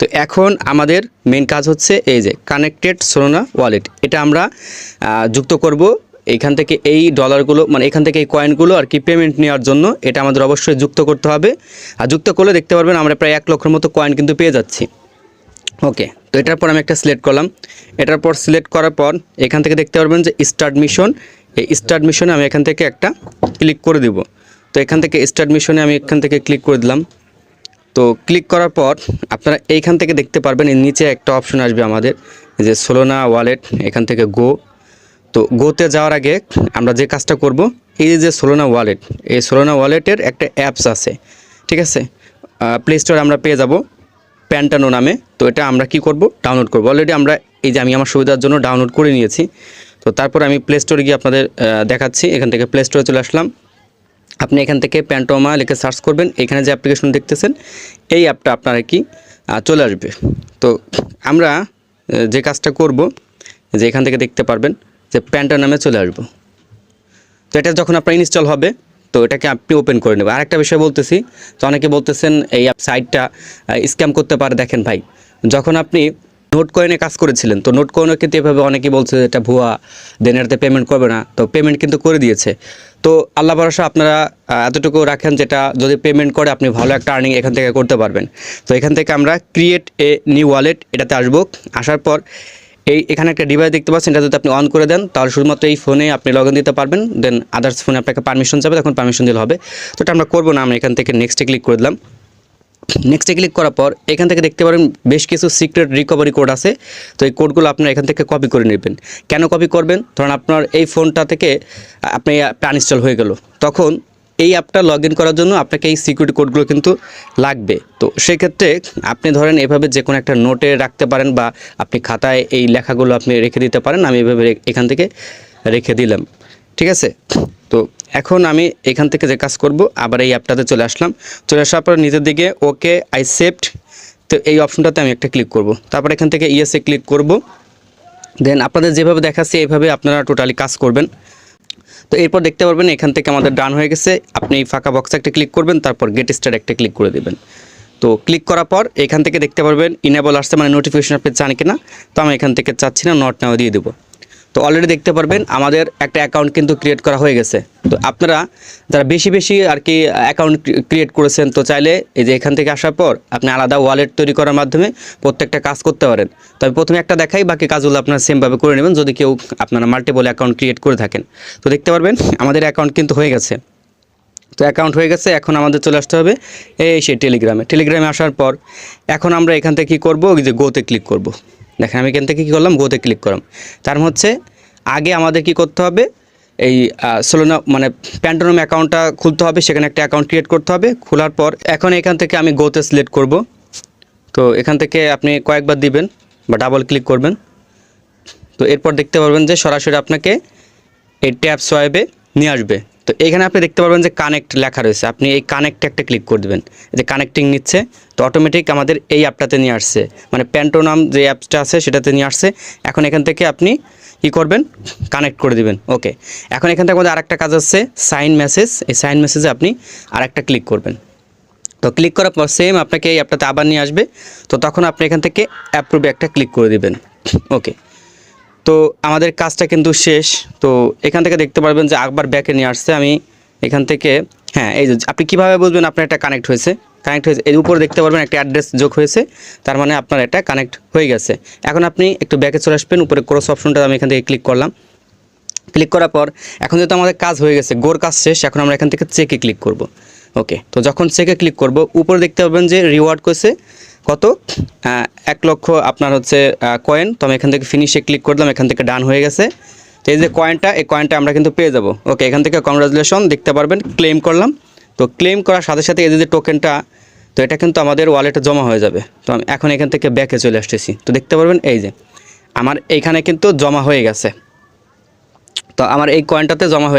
তো এখন আমাদের মেন কাজ হচ্ছে এই যে কানেক্টেড সোনা ওয়ালেট এটা আমরা যুক্ত করব এইখান থেকে এই ডলারগুলো মানে এখান থেকে এই কয়েনগুলো আর কি পেমেন্ট নেওয়ার জন্য। এটা আমাদের অবশ্যই যুক্ত করতে হবে। আর যুক্ত করলে দেখতে পারবেন আমরা প্রায় এক লক্ষের মতো কয়েন কিন্তু পেয়ে যাচ্ছি। ওকে, তো এটার পর আমি একটা সিলেক্ট করলাম। এটার পর সিলেক্ট করার পর এখান থেকে দেখতে পারবেন যে স্টার্ট মিশন এই স্টার্ট মিশনে আমি এখান থেকে একটা ক্লিক করে দিব। তো এখান থেকে স্টার্ট মিশনে আমি এখান থেকে ক্লিক করে দিলাম। তো ক্লিক করার পর আপনারা এইখান থেকে দেখতে পারবেন, এর নিচে একটা অপশন আসবে আমাদের যে সোলোনা ওয়ালেট এখান থেকে গো তো গোতে যাওয়ার আগে আমরা যে কাজটা করব, এই যে সোলোনা ওয়ালেট এই সোলোনা ওয়ালেটের একটা অ্যাপস আছে, ঠিক আছে? প্লে স্টোরে আমরা পেয়ে যাব প্যান্টানো নামে, তো এটা আমরা কি করব? ডাউনলোড করব। অলরেডি আমরা এই যে আমি আমার সুবিধার জন্য ডাউনলোড করে নিয়েছি, তো তারপর আমি প্লে স্টোরে গিয়ে আপনাদের দেখাচ্ছি, এখান থেকে প্লে স্টোরে চলে আসলাম। আপনি এখান থেকে প্যান্টোমা লিখে সার্চ করবেন, এখানে যে অ্যাপ্লিকেশন দেখতেছেন, এই অ্যাপটা আপনার কি চলে আসবে। তো আমরা যে কাজটা করব, যে এখান থেকে দেখতে পারবেন যে প্যান্টা নামে চলে আসব। তো এটা যখন আপনার ইনস্টল হবে, তো এটাকে আপনি ওপেন করে নেবেন। আরেকটা বিষয় বলতেছি, তো অনেকে বলতেছেন এই অ্যাপ সাইটটা স্ক্যাম করতে পারে। দেখেন ভাই, যখন আপনি নোট কয়েনে কাজ করেছিলেন। তো নোট কয়েনে কিন্তু এভাবে অনেকেই বলছে এটা ভুয়া দেন এটাতে পেমেন্ট করবে না। তো পেমেন্ট কিন্তু করে দিয়েছে। তো আল্লাহ ভরসা, আপনারা এতটুকু রাখেন যেটা যদি পেমেন্ট করে, আপনি ভালো একটা আর্নিং এখান থেকে করতে পারবেন। তো এখান থেকে আমরা ক্রিয়েট এ নিউ ওয়ালেট এটাতে আসব। আসার পর এই, এখানে একটা ডিভাইস দেখতে পাচ্ছেন, এটা যদি আপনি অন করে দেন, তাহলে শুধুমাত্র এই ফোনে আপনি লগ দিতে পারবেন। দেন আদার্স ফোনে আপনাকে পারমিশন যাবে তখন পারমিশন দিলে হবে। তো এটা আমরা করব না, আমরা এখান থেকে নেক্সটে ক্লিক করে দিলাম। নেক্সটে ক্লিক করার পর, এখান থেকে দেখতে পারেন বেশ কিছু সিক্রেট রিকভারি কোড আছে। তো এই কোডগুলো আপনার এখান থেকে কপি করে নেবেন। কেন কপি করবেন? ধরুন আপনার এই ফোনটা থেকে আপনি আনইনস্টল হয়ে গেল। তখন এই অ্যাপটা লগ করার জন্য আপনাকে এই সিকিউরিটি কোডগুলো কিন্তু লাগবে। তো সেক্ষেত্রে আপনি ধরেন এভাবে যে কোনো একটা নোটে রাখতে পারেন বা আপনি খাতায় এই লেখাগুলো আপনি রেখে দিতে পারেন। আমি এভাবে এখান থেকে রেখে দিলাম। ঠিক আছে? তো এখন আমি এখান থেকে যে কাজ করব, আবার এই অ্যাপটাতে চলে আসলাম। চলে আসার পর নিজের দিকে ওকে আই সেফট তো এই অপশনটাতে আমি একটা ক্লিক করব। তারপর এখান থেকে ইয়েসে ক্লিক করব। দেন আপনাদের যেভাবে দেখাচ্ছি, এইভাবে আপনারা টোটালি কাজ করবেন। তো এরপর দেখতে পারবেন, এখান থেকে আমাদের ডান হয়ে গেছে। আপনি এই ফাঁকা বক্সে একটা ক্লিক করবেন, তারপর গেট স্টার একটা ক্লিক করে দেবেন। তো ক্লিক করার পর এখান থেকে দেখতে পারবেন ইনেবল আসছে মানে নোটিফিকেশন আপনি চান কিনা। তো আমি এখান থেকে চাচ্ছি না নট নাও দিয়ে দেবো। তো অলরেডি দেখতে পারবেন আমাদের একটা অ্যাকাউন্ট কিন্তু ক্রিয়েট করা হয়ে গেছে। তো আপনারা যারা বেশি বেশি আর কি অ্যাকাউন্ট ক্রিয়েট করেছেন, তো চাইলে এই যে এখান থেকে আসার পর আপনি আলাদা ওয়ালেট তৈরি করার মাধ্যমে প্রত্যেকটা কাজ করতে পারেন। তবে প্রথমে একটা দেখাই, বাকি কাজগুলো আপনারা সেমভাবে করে নেবেন যদি কেউ আপনারা মাল্টিপল অ্যাকাউন্ট ক্রিয়েট করে থাকেন। তো দেখতে পারবেন, আমাদের অ্যাকাউন্ট কিন্তু হয়ে গেছে। তো অ্যাকাউন্ট হয়ে গেছে, এখন আমাদের চলে আসতে হবে এই সেই টেলিগ্রামে টেলিগ্রামে আসার পর এখন আমরা এখান থেকে কী করব যে গোতে ক্লিক করব। দেখেন আমি এখান থেকে কী করলাম গোতে ক্লিক করলাম। তার হচ্ছে আগে আমাদের কি করতে হবে, এই সোলোনা মানে প্যান্টোনম অ্যাকাউন্টটা খুলতে হবে, সেখানে একটা অ্যাকাউন্ট ক্রিয়েট করতে হবে। খোলার পর এখন এখান থেকে আমি গোতে সিলেক্ট করব। তো এখান থেকে আপনি কয়েকবার দিবেন বা ডাবল ক্লিক করবেন। তো এরপর দেখতে পারবেন যে সরাসরি আপনাকে এই ট্যাব সোয়াইবে নিয়ে আসবে। তো এখানে আপনি দেখতে পারবেন যে কানেক্ট লেখা রয়েছে। আপনি এই কানেক্টে একটা ক্লিক করে দেবেন। যে কানেক্টিং নিচ্ছে, তো অটোমেটিক আমাদের এই অ্যাপটাতে নিয়ে আসছে। মানে প্যান্টো নাম যে অ্যাপসটা আছে, সেটাতে নিয়ে আসছে। এখন এখান থেকে আপনি কী করবেন? কানেক্ট করে দিবেন। ওকে এখন এখান থেকে আমাদের আরেকটা কাজ আছে সাইন মেসেজ এই সাইন মেসেজে আপনি আরেকটা ক্লিক করবেন। তো ক্লিক করার পর সেম আপনাকে এই অ্যাপটাতে আবার নিয়ে আসবে। তো তখন আপনি এখান থেকে অ্যাপ্রুভে একটা ক্লিক করে দিবেন। ওকে তো আমাদের কাজটা কিন্তু শেষ। তো এখান থেকে দেখতে পারবেন যে একবার ব্যাকে নিয়ে আসছে। আমি এখান থেকে হ্যাঁ এই আপনি কীভাবে বুঝবেন আপনার একটা কানেক্ট হয়েছে? কানেক্ট হয়েছে, এর উপরে দেখতে পারবেন একটা অ্যাড্রেস যোগ হয়েছে। তার মানে আপনার এটা কানেক্ট হয়ে গেছে। এখন আপনি একটু ব্যাকে চলে আসবেন, উপরে ক্রস অপশনটা আমি এখান থেকে ক্লিক করলাম। ক্লিক করার পর, এখন যেহেতু আমাদের কাজ হয়ে গেছে গোর কাজ শেষ, এখন আমরা এখান থেকে চেকে ক্লিক করব। ওকে তো যখন চেকে ক্লিক করব, উপরে দেখতে পাবেন যে রিওয়ার্ড করছে। কত? এক লক্ষ আপনার হচ্ছে কয়েন তো আমি এখান থেকে ফিনিশে ক্লিক করলাম, এখান থেকে ডান হয়ে গেছে। তো এই যে কয়েনটা এই কয়েনটা আমরা কিন্তু পেয়ে যাব। ওকে এখান থেকে কংগ্রাচুলেশন দেখতে পারবেন ক্লেম করলাম। তো ক্লেম করার সাথে সাথে এই যে টোকেনটা তো এটা কিন্তু আমাদের ওয়ালেটে জমা হয়ে যাবে। তো আমি এখন এখান থেকে ব্যাকে চলে আসতেছি। তো দেখতে পারবেন, এই যে, আমার এইখানে কিন্তু জমা হয়ে গেছে। তো আমার এই কয়েনটাতে জমা হয়ে